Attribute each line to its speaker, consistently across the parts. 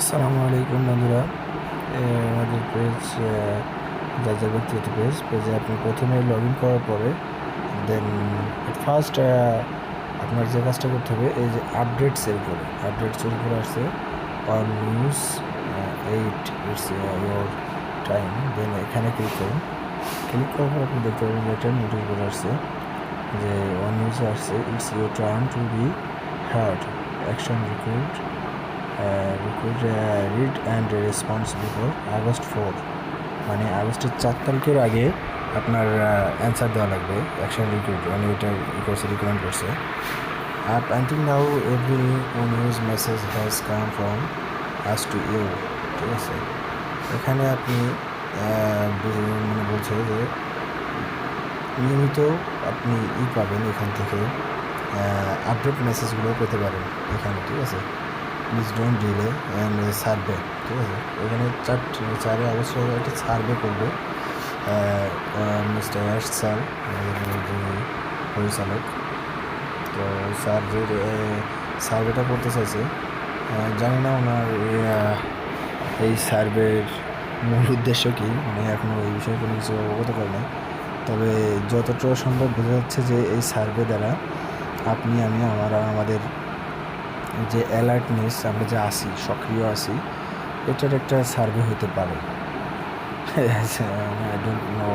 Speaker 1: আসসালামু আলাইকুম বন্ধুরা। আমাদের পেজ যার যার ব্যক্তিগত পেজ পেজে আপনি প্রথমে লগ ইন করার পরে দেন ফার্স্ট আপনার যে কাজটা করতে হবে, এই যে আপডেট সেল করে আপডেট সেল করে আসছে on news eight it's your time then এখানে ক্লিক করুন। ক্লিক করার পর আপনি দেখতে পাবেন যে একটা নোটিশ বলে আসছে, যে অন নিউজ আসছে it's your turn to be heard action recruit recruit read and response before August four মানে আগস্টের চার তারিখের আগে আপনার অ্যান্সার দেওয়া লাগবে অ্যাকশন রিক্রুট উনি এটা ই করছে রিকমেন্ড করছে। Up until now every news message has come from us to you ঠিক আছে? এখানে আপনি মানে বলছে যে, নিয়মিত আপনি ই পাবেন এখান থেকে আপডেট মেসেজগুলো পেতে পারেন এখানে, ঠিক আছে? Please don't delay and survey ঠিক আছে? এখানে চারটি চারে অবশ্যই একটা সার্ভে করবে মিস্টার অ্যাশ স্যার পরিচালক। তো স্যার যে সার্ভেটা করতে চাইছে জানি না ওনার এই, সার্ভের মূল উদ্দেশ্য কী উনি এখনও এই বিষয়ে কোনো কিছু অবগত করে না তবে যতটা সম্ভব বোঝা যাচ্ছে যে এই সার্ভে দ্বারা আপনি আমি আমার আমাদের যে অ্যালার্টনেস আমরা যে আসি, সক্রিয় আসি, এটার একটা সার্ভে হতে পারে। I don't know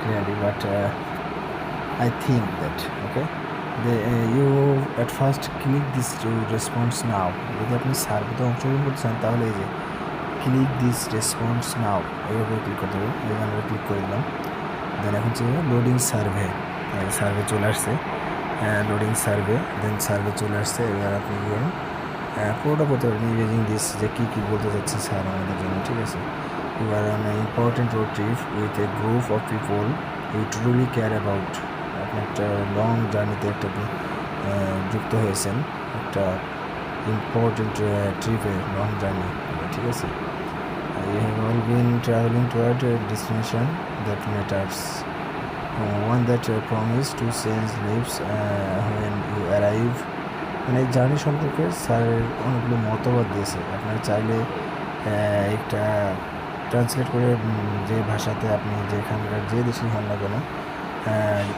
Speaker 1: clearly but I think that okay you at first click this response now যদি আপনি সার্ভেতে অংশগ্রহণ করতে চান, তাহলে এই যে ক্লিক দিস রেসপন্স নাও এইভাবে ক্লিক করতে হবে। এইভাবে ক্লিক করে দিলাম। দেন এখন হচ্ছে লোডিং সার্ভে সার্ভে চলে আসছে। লোডিং সার্ভে দেন সার্ভে চলে আসছে। এবার আপনি গিয়ে আহ, পুরোটা করতে পারেন ইমেজিং দিস যে কী কী বলতে চাচ্ছে স্যার আমাদের জন্য ঠিক আছে? You are on important road trip with a group of people you truly care about আপনি একটা লং জার্নিতে একটা যুক্ত হয়েছেন। একটা ইম্পর্টেন্ট ট্রিপে লং জার্নি ঠিক আছে? All been traveling toward a destination that matters. Uh, one that uh, promise to change lives uh, when you arrive. মানে জার্নি সম্পর্কে স্যারের অনেকগুলো মতবাদ দিয়েছে আপনারা চাইলে একটা ট্রান্সলেট করে যে ভাষাতে আপনি যেখানকার যে দেশেই হন না কেন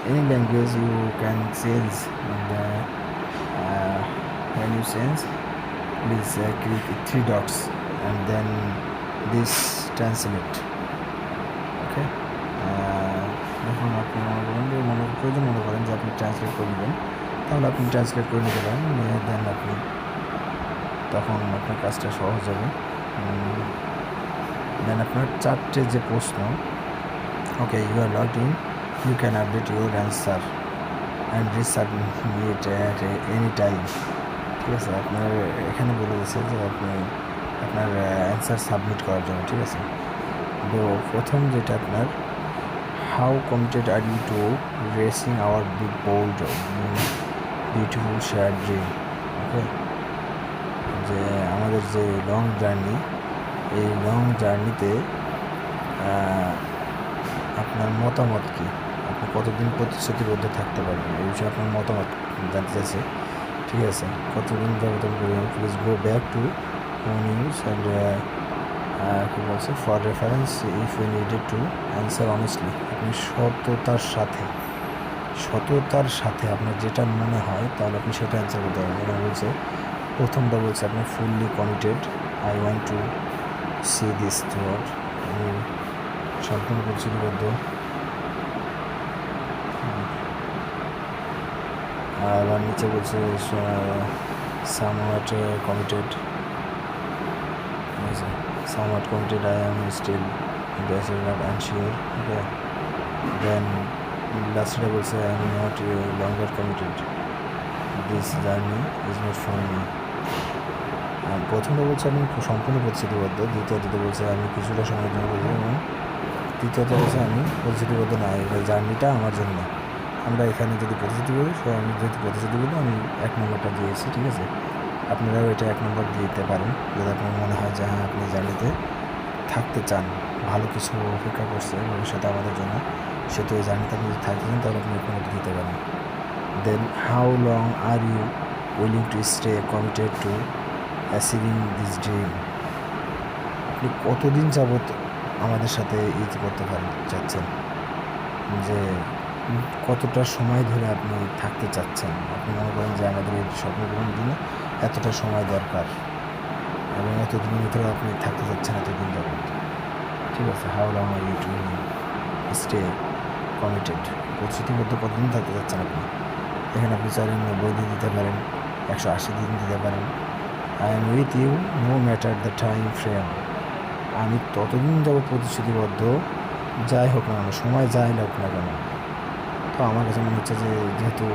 Speaker 1: any language you can change when you change please uh, click three dots and then this translate okay যখন আপনি মনে করেন যে মনে প্রয়োজন মনে করেন যে আপনি ট্রান্সলেট করে নেবেন। তাহলে আপনি ট্রান্সলেট করে নিতে পারেন, নিয়ে দেন আপনি তখন আপনার কাজটা সহজ হবে। দেন আপনার চারটে যে প্রশ্ন okay you are log in you can update your answer and resubmit at any time ঠিক আছে, আপনার এখানে বলে দিচ্ছে যে আপনি আপনার অ্যান্সার সাবমিট করার জন্য, ঠিক আছে? তো প্রথম যেটা আপনার how committed are you to reaching our big bold beautiful share dream okay যে আমাদের যে লং জার্নি এই লং জার্নিতে আপনার মতামত কী? আপনি কতদিন প্রতিশ্রুতিবদ্ধ থাকতে পারবেন? এই বিষয়ে আপনার মতামত জানতে চাইছে। ঠিক আছে, কতদিন যাবতীয় পরিমাণ please go back to news and কী বলছে? For reference if you needed to answer honestly আপনি সততার সাথে সততার সাথে আপনার যেটা মনে হয়, তাহলে আপনি সেটা অ্যান্সার করতে পারবেন। এখানে বলছে, প্রথমটা বলছে আপনি fully committed I want to see this throughout আমি সম্পূর্ণ প্রতিশ্রুতিবদ্ধ। আবার নিচে বলছে somewhat committed somewhat committed I am still interested but unsure. Okay. Then, last day বলছে I am not longer committed. This journey is not for me. প্রথমটা বলছে আমি সম্পূর্ণ প্রতিশ্রুতিবদ্ধ দ্বিতীয়টিতে বলছে আমি কিছুটা সময়ের জন্য বলছি, এবং তৃতীয়ত বলছে আমি প্রতিশ্রুতিবদ্ধ না। এই জার্নিটা আমার জন্য। আমরা এখানে যদি প্রতিশ্রুতি করি সো আমি যেহেতু প্রতিশ্রুতি করি আমি এক নম্বরটা দিয়েছি, ঠিক আছে? আপনারাও এটা এক নম্বর দিয়ে দিতে পারেন। যদি আপনার মনে হয় যে হ্যাঁ আপনি জার্নিতে থাকতে চান, ভালো কিছু অপেক্ষা করছে ভবিষ্যতে আমাদের জন্য, সেহেতু এই জার্নিতে আপনি যদি থাকতে চান তাহলে আপনি এক নম্বর দিতে পারেন। Then how long are you willing to stay committed to achieving this dream আপনি কতদিন যাবৎ আমাদের সাথে ইজ করতে পারেন, চাচ্ছেন? যে, কতটা সময় ধরে আপনি থাকতে চাচ্ছেন? আপনি মনে করেন যে, আমাদের এই স্বপ্নপূরণ দিনে এতটা সময় দরকার এবং এতদিনের ভিতরে আপনি থাকতে চাচ্ছেন এতদিন যাবত ঠিক আছে how long are you to stay committed প্রতিশ্রুতিবদ্ধ কতদিন থাকতে চাচ্ছেন আপনি? এখানে আপনি চাইলে নব্বই দিন দিতে পারেন, একশো আশি দিন দিতে পারেন। I am with you no matter the time frame আমি ততদিন যাব প্রতিশ্রুতিবদ্ধ, যাই হোক না সময় যাই হোক না কেন। তো আমার কাছে মনে হচ্ছে যে যেহেতু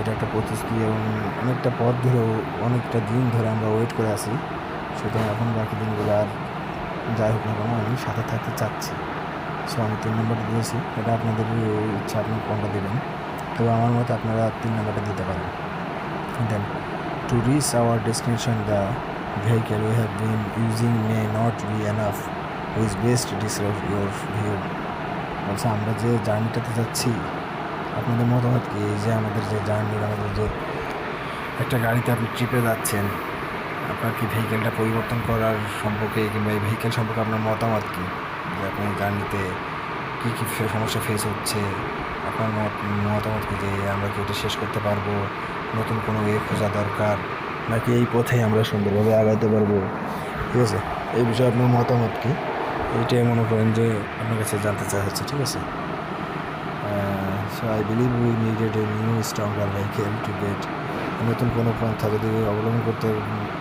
Speaker 1: এটা একটা প্রতিশ্রুতি এবং অনেকটা পথ ধরেও অনেকটা দিন ধরে আমরা ওয়েট করে আছি। সুতরাং এখন বাকি দিনগুলো আর যাই হোক না কেন, আমি সাথে থাকতে চাচ্ছি। সো আমি তিন নম্বরটা দিয়েছি। এটা আপনাদের ইচ্ছা আপনি কোনটা দেবেন? তবে আমার মতে আপনারা তিন নম্বরটা দিতে পারেন। দেন to reach our destination, the vehicle we have been using may not be enough. Which best describes your view বলছে আমরা যে জার্নিটাতে যাচ্ছি আপনাদের মতামত কি? এই যে আমাদের যে জার্নি আমাদের যে একটা গাড়িতে আপনি ট্রিপে যাচ্ছেন, আপনার কি ভেহিকেলটা পরিবর্তন করার সম্পর্কে কিংবা এই ভেহিকেল সম্পর্কে আপনার মতামত কি? যে আপনার জার্নিতে কী কী সমস্যা ফেস হচ্ছে? আপনার মত, মতামত কি যে আমরা কি এটা শেষ করতে পারব? নতুন কোনো ওয়ে খোঁজা দরকার? নাকি এই পথেই আমরা সুন্দরভাবে আগাইতে পারব? ঠিক আছে? এই বিষয়ে আপনার মতামত কি? এইটাই মনে করেন যে আপনার কাছে জানতে চাওয়া হচ্ছে, ঠিক আছে? So I believe we needed a new stronger vehicle to get নতুন কোনো পন্থা যদি অবলম্বন করতে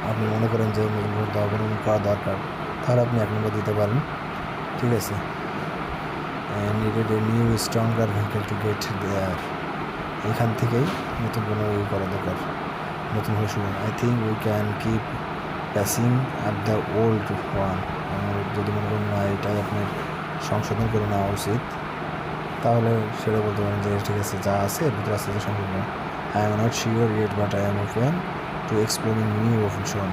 Speaker 1: আপনি মনে করেন যে নতুন পন্থা অবলম্বন করা দরকার, তাহলে আপনি এক নম্বর দিতে পারেন। ঠিক আছে। Needed a new stronger vehicle to get there এখান থেকেই নতুন কোনো ই করা দরকার। নতুন হয়ে শুরু I think we can keep passing up the old one আমার যদি মনে করেন না এটাই আপনার সংশোধন করে নেওয়া উচিত। তাহলে সেটা বলতে পারেন যে ঠিক আছে, যা আছে এর ভিতরে আস্তে আস্তে সম্পূর্ণ। I am not sure yet but I am open to exploring new option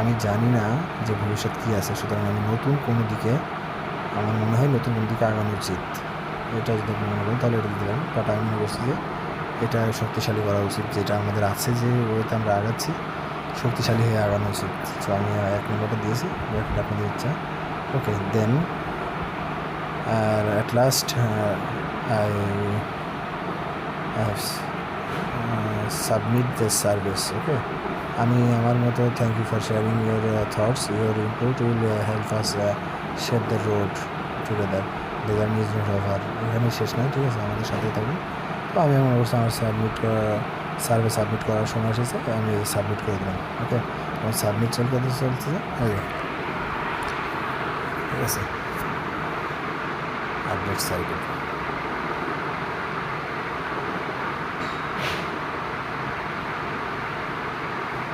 Speaker 1: আমি জানি না যে ভবিষ্যৎ কী আছে, সুতরাং আমি নতুন কোনো দিকে, আমার মনে হয় নতুন কোনো দিকে আগানো উচিত। এটা যদি আপনি মনে করেন তাহলে এটা দিলাম বাট আমি মনে করছি যে এটা শক্তিশালী করা উচিত, যেটা আমাদের আছে যে ওয়েতে আমরা আগাচ্ছি, শক্তিশালী হয়ে আগানো উচিত। সো আমি এক নম্বরটা দিয়েছি আপনাদের ইচ্ছা। Okay then R at last I submit the service okay আমি আমার মতো thank you for sharing your thoughts your input will help us shape the road together the journey is not over এখানে শেষ নয় ঠিক আছে আমাদের সাথে থাকুন তো আমি মনে করছি আমার সাবমিট সার্ভে সাবমিট করার সময় এসেছে আমি সাবমিট করে দিলাম ওকে আমার সাবমিট চলতে চলছে ওকে ঠিক আছে আপডেট সাইকেল